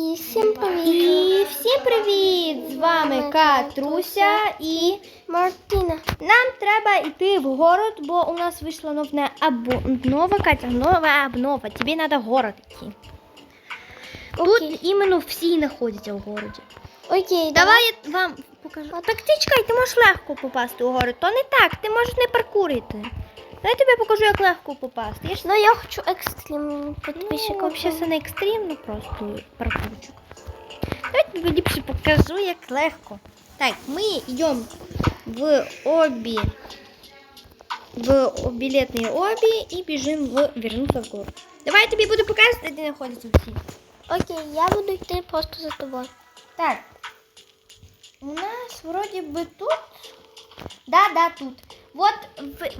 І всім привіт! І всім привіт! З вами Катруся і Мартина. нам треба йти в город, бо у нас вийшла новна обнова, Катя, нова обнова. Тобі треба в город йти. Окей. Тут іменно всі знаходяться в городі. Окей, Давай я вам покажу. А так ти чекай, ти можеш легко попасти у город. То не так, ти можеш не паркурити. Дай я тобі покажу, як легко попасти. Я ж Ну я хочу екстрим Ну, підписчиків. вообще це не екстрим, ну просто паркурчик. Давайте тобі ліпше покажу, як легко. Так, ми йдемо в обі, в білетний обі і біжимо в вернуться в город. Давай я тобі буду показувати, де знаходяться всі. Окей, я буду йти просто за тобою. Так. У нас вроді би тут. Да, да, тут. От,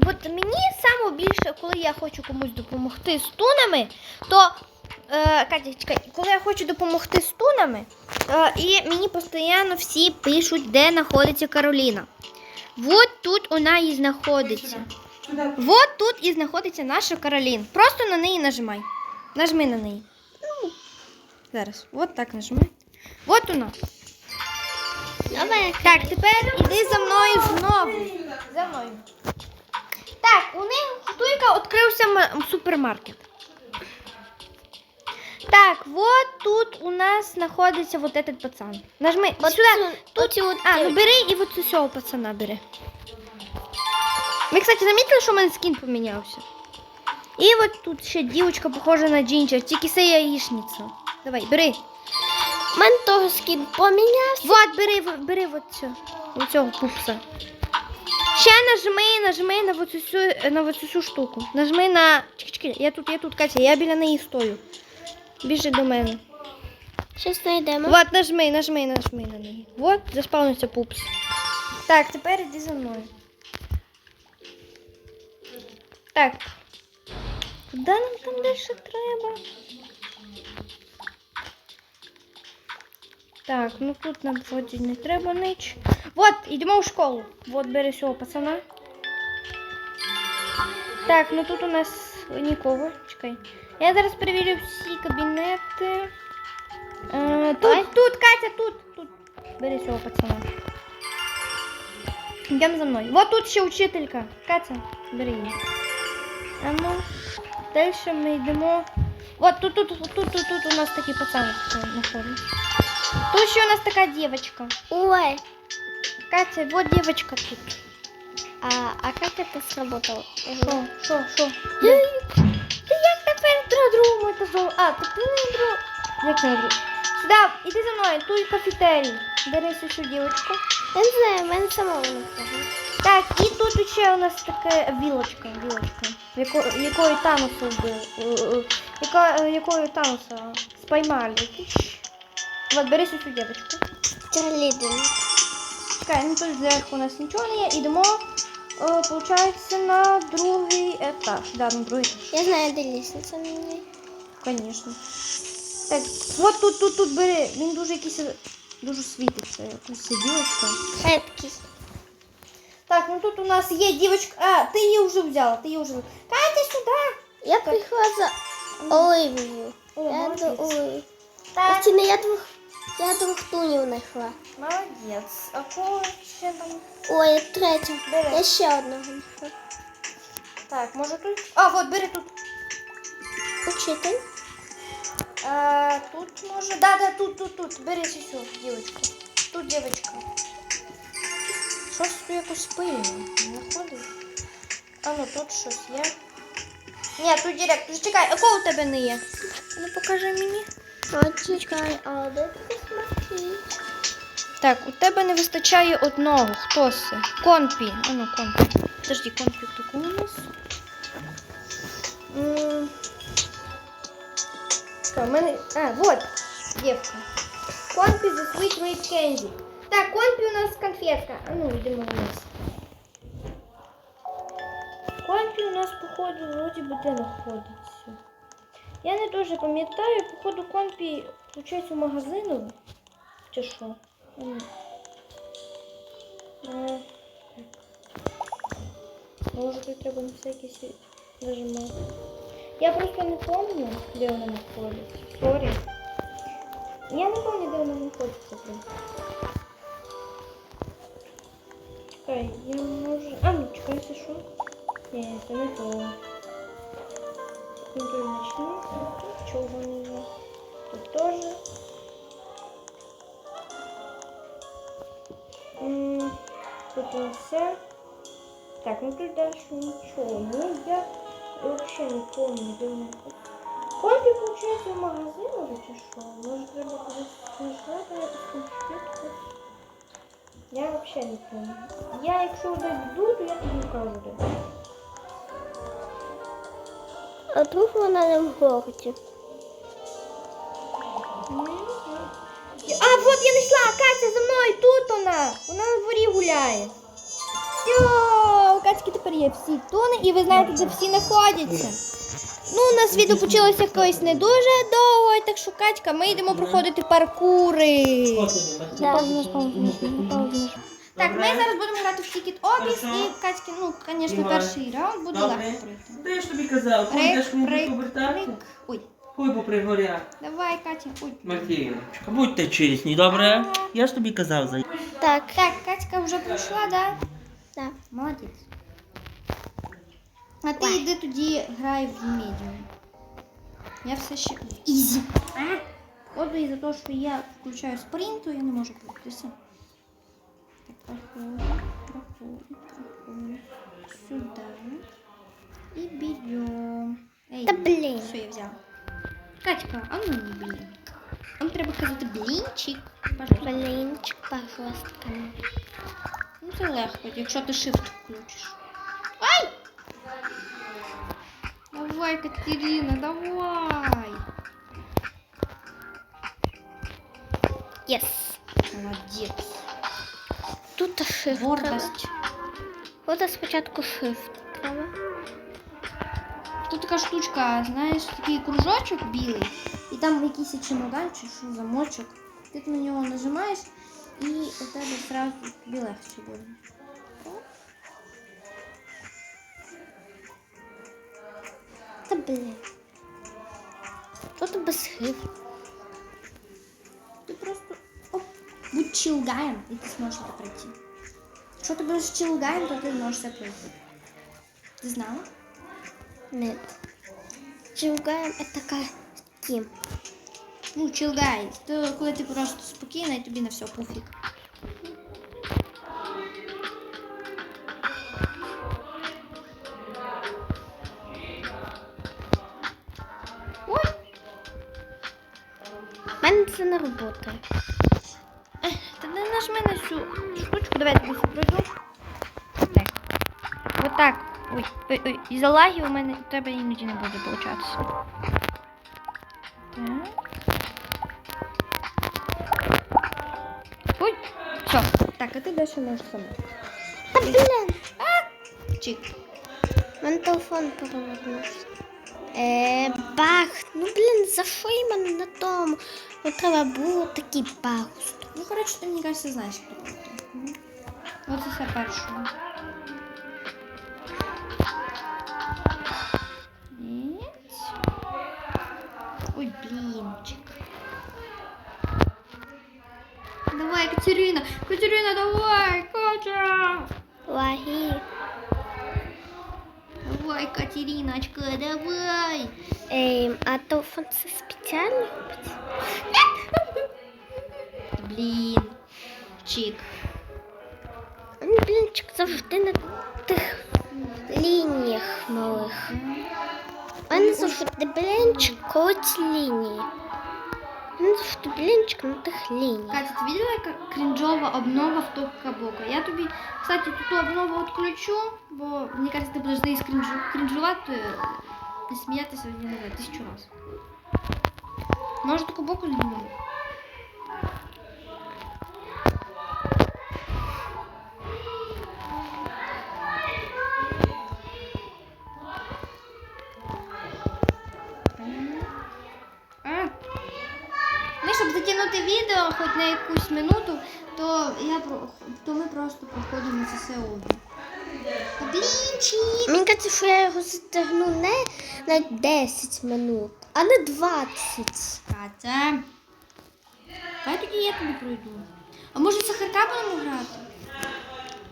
от мені саме більше, коли я хочу комусь допомогти з тунами, то. Е, Катя, чекай, коли я хочу допомогти з тунами, е, і мені постійно всі пишуть, де знаходиться Кароліна. От тут вона і знаходиться. От тут і знаходиться наша Каролін. Просто на неї нажимай. Нажми на неї. Зараз. От так нажимай. От вона. Давай. Так, тепер іди за мною знову. За мною. Так, у них тільки відкрився супермаркет. Так, вот тут у нас знаходиться вот этот пацан. Нажми От сюди. цю- оцю от А, ну бери і вот цього пацана бери. Ви, кстати, замітили, що у мене скін помінявся? І от тут ще дівчинка похожа на Джинджер, тільки це яєчниця. Давай, бери. У мене того скін помінявся. Вот, бери, бери вот вот цього пупса. Ще нажми, нажми на вот цю, на вот цю штуку. Нажми на. Чекай, я тут, я тут, Катя, я біля неї стою. Біжи до мене. Щось знайдемо. Вот, нажми, нажми, нажми на неї. Вот, заспавнився пупс. Так, тепер іди за мною. Так. Куди нам там далі треба? Так, ну тут нам вроді не треба ніч. Вот, йдемо в школу. Вот, бери цього пацана. Так, ну тут у нас нікого. Чекай. Я зараз перевірю всі кабінети. Е, Давай. тут, тут, Катя, тут, тут. Бери цього пацана. Йдемо за мною. Вот тут ще учителька. Катя, бери її. А ну, далі ми йдемо. Вот тут, тут, тут, тут, тут, у нас такий пацан знаходиться. Тут ще у нас така дівчинка. Ой, Катя, вот дівчинка тут. а, а як це сработало? Що, що? Де? Ти як тепер на другому етажу? А, то ти не друг. Як не друг? Сюди, іди за мною, тут кафетерій. Бери цю дівчинку. Я не знаю, в мене самого не. Так, і тут ще у нас така вілочка, вілочка, яко, якою е, е, е, якою Тануса спіймали. Вот, бери цю дівчинку. Чарлідин. Чекай, ну тут зверху у нас нічого не є. Ідемо, е, получається, на другий етаж. Да, на другий етаж. Я знаю, де лісниця мені. Конечно. Так, от тут, тут, тут бери. Він дуже якийсь дуже світиться. Якась ця дівчинка. Петкий. Так, ну тут у нас є дівчинка. А, ти її вже взяла, ти її вже. Катя, сюди! Я прийшла за Оливією. О, Я молодець. до. Так, Ось не я двох, я двох тунів знайшла. молодець. А кого ще там? Ой, третя. Бери. Я ще одного знайшла. Так, може тут? А, от, бери тут. Учитель. А, тут може. Да, да, тут, тут, тут. Бери цю дівчинку. Тут дівчинка. Щось тут якось пильно. Не знаходиш? А ну тут щось є. Ні, тут директор. Чекай, а кого у тебе не є? Ну покажи мені. Чекай, а де ти? Так, у тебе не вистачає одного. Хто це? Конпі. А ну, конпі. Подожди, конпі хто у нас? М, Що, в мене... А, вот, дівка. Конпі the sweet red candy. Так, конпі у нас конфетка. А ну, йдемо вниз. Конпі у нас, походу, вроді би де знаходиться. Я не дуже пам'ятаю, походу, конпі, виходить, у магазину. Чи що? Е, Може тут треба на всякий світ нажимати. Я просто не помню, де вона знаходиться. Сорі. Я не пам'ятаю, де вона знаходиться. Чекай, я можу. А, ну чекай, це що? Ні, це не то. То начну. Тут чого не є. Тут теж. Тут не все. Так, ну тут дальше ничего. Ну, я вообще не помню, где у Компі, получается, в магазин чи що? Може, треба кудись знайшла якось комп'ютер? Я вообще не помню. Я, якщо дойду, то я тобі вкажу, де. А вдруг вона не в городі? А, вот я знайшла, Катя за мною, тут вона. Вона на дворі гуляє. Все, у Катьки тепер є всі тони, і ви знаєте, де всі знаходяться. Ну, у нас відео почалося якось не дуже довго, так що Катька, ми йдемо проходити паркури. Так, ми зараз будемо грати в Ticket Office і Катьки, ну, звісно, перший раунд буде легко пройти. Та я ж тобі казав, будеш мені повертати? Ой, Хуй попри горя. давай, Катя, ой. Мартіночка, будьте чесні, добре? Я ж тобі казав за. Так. Так, Катька вже пройшла, да? Так. Молодець. А ти йди тоді грай в медіум. Я все ще в ізі. От і за те, що я включаю спринт, то я не можу пройтися. Так, проходим, проходим, проходим. Сюда. І берем. Ей, Та блін. Все, я взяла. Катька, а ну не блін. Вам треба казати блінчик. Пожалуйста. Блінчик, пожалуйста. Ну це легко, якщо ти shift включиш. Ай! Давай, Катерина, давай. Єс. Молодець. Тут shift. треба. Гордость. От спочатку shift треба. Тут така штучка, знаєш, такий кружочок білий, і там якийсь чемодан чи що замочок. Ти на нього нажимаєш, і у тебе одразу тобі легше буде. Та блін. Тут без shift. Ти просто оп, будь чилгаєм, і ти зможеш це пройти. Якщо ти будеш чилгаєм, то ти зможеш це пройти. Ти знала? Нет. Чугаем это как ким? Ну, чилгай. То коли ти просто спокійна і тобі на все пофіг. Ой, У мене це не робота. ех, та не нажми на цю штучку, давай я тобі це пройду. Так. Отак. Ой, ой, ой, із-за лагів у мене у тебе іноді не буде получатися. Так. Ой, все. Так, а ти далі можеш сама. Та блін. Чик. У мене телефон перевернувся. Е, баг. Ну блін, за що і на тому? Ну треба було такий баг. Ну, коротше, ти, мені кажется, знаєш. Оце все перше. Ой, блінчик. Давай, Катерина! Катерина, давай! Катя! Лаги. Давай, Катериночка, давай! Ем, а телефон це спеціально робить? Блін. Чик. Ну, блінчик завжди на тих лініях малих. Мене завжди блінчик коли лінії. Мене завжди блінчик на тих лініях. Катя, ти видела, яка крінжова обнова в топ бока? Я тобі, кстати, ту обнову відключу, бо мені кажется, ти будеш з неї скрінжу- крінжувати і сміятися, не знаю, тисячу раз. Може, таку боку знімемо? Якусь минуту, то, я, то ми просто проходимо це все обі. Блінчик! Мені кажеться, що я його затягну не на 10 минут, а на 20. Катя. тоді я тобі пройду. А може сахарка будемо грати?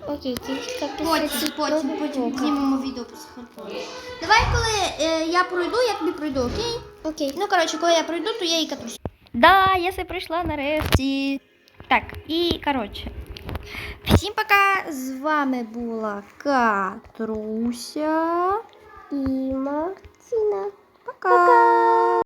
Окей, кілька Потім, потім, потім знімемо відео про сахарку. Давай, коли е, я пройду, я тобі пройду, окей? Окей. Ну, коротше, коли я пройду, то я і катусь. Да, я все прийшла нарешті. Так, і коротше. Всім пока! З вами була Катруся. І Мартіна. Пока!